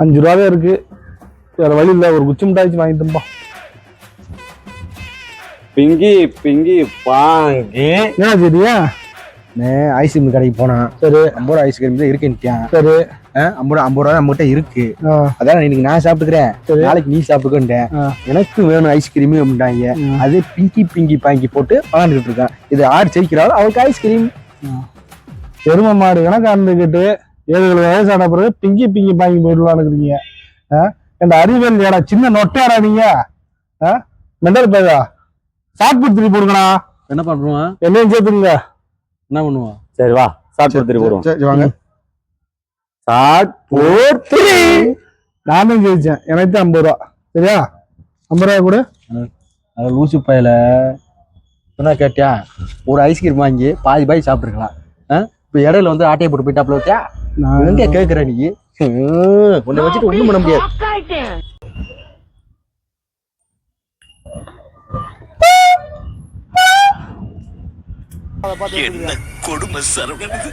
அஞ்சு ரூபாவே இருக்கு. வேற வழி இல்லை ஒரு குச்சி மிட்டாய்ச்சி வாங்கி தம்பா பிங்கி பிங்கி பாங்கி. என்ன சரியா ஐஸ்கிரீம் கடைக்கு போனான். சரி. ஐம்பது ரூபா ஐஸ்கிரீம் தான் இருக்குன்ட்டான் சரி. ஐம்பது ரூபா ஐம்பது ரூபா நம்மகிட்ட இருக்கு அதான் இன்னைக்கு நான் சாப்பிட்டுக்கிறேன். நாளைக்கு நீ சாப்பிட்டுக்கேன் ஆ. எனக்கு வேணும் ஐஸ்கிரீம் அப்படின்ட்டாங்க. அதே பிங்கி பிங்கி பாங்கி போட்டு விளாண்டுட்டு இருக்கான். இது ஆறு ஜெயிக்கிறாள் அவளுக்கு ஐஸ்கிரீம் எரும மாடு கணக்கு இருந்துக்கிட்டு ஏழு ஏழு வயசான பிறகு பிங்கி பிங்கி பாங்கி போயிடலான்னுக்குறீங்க இந்த அறிவியல் ஏடா சின்ன நொட்டையாடா நீங்க. ஆ? மெண்டல் பேதா புட் திருப்பி போடுங்கண்ணா என்ன பண்றோம்? என்னையும் சேர்த்துங்க என்ன பண்ணுவோம்? சரி வா. சாட் கொடுத்துட்டு போடுவோம். சரி, வாங்க. சாட் போட்டு நானும் ஜெயிச்சேன். எனக்கு தான் ஐம்பது ரூபா. சரியா? ஐம்பது ரூபா கூட. அது லூசு பயல. என்ன கேட்டியா? ஒரு ஐஸ்கிரீம் வாங்கி பாதி பாதி சாப்பிட்டுருக்கலாம். இப்போ இடையில வந்து ஆட்டையை போட்டு போயிட்டாப்ல வச்சியா நான் எங்க கேக்குற நீ? ஹம், உன்னை வச்சுட்டு ஒண்ணும் பண்ண முடியாது. என்ன கொடுமை சரவணன்?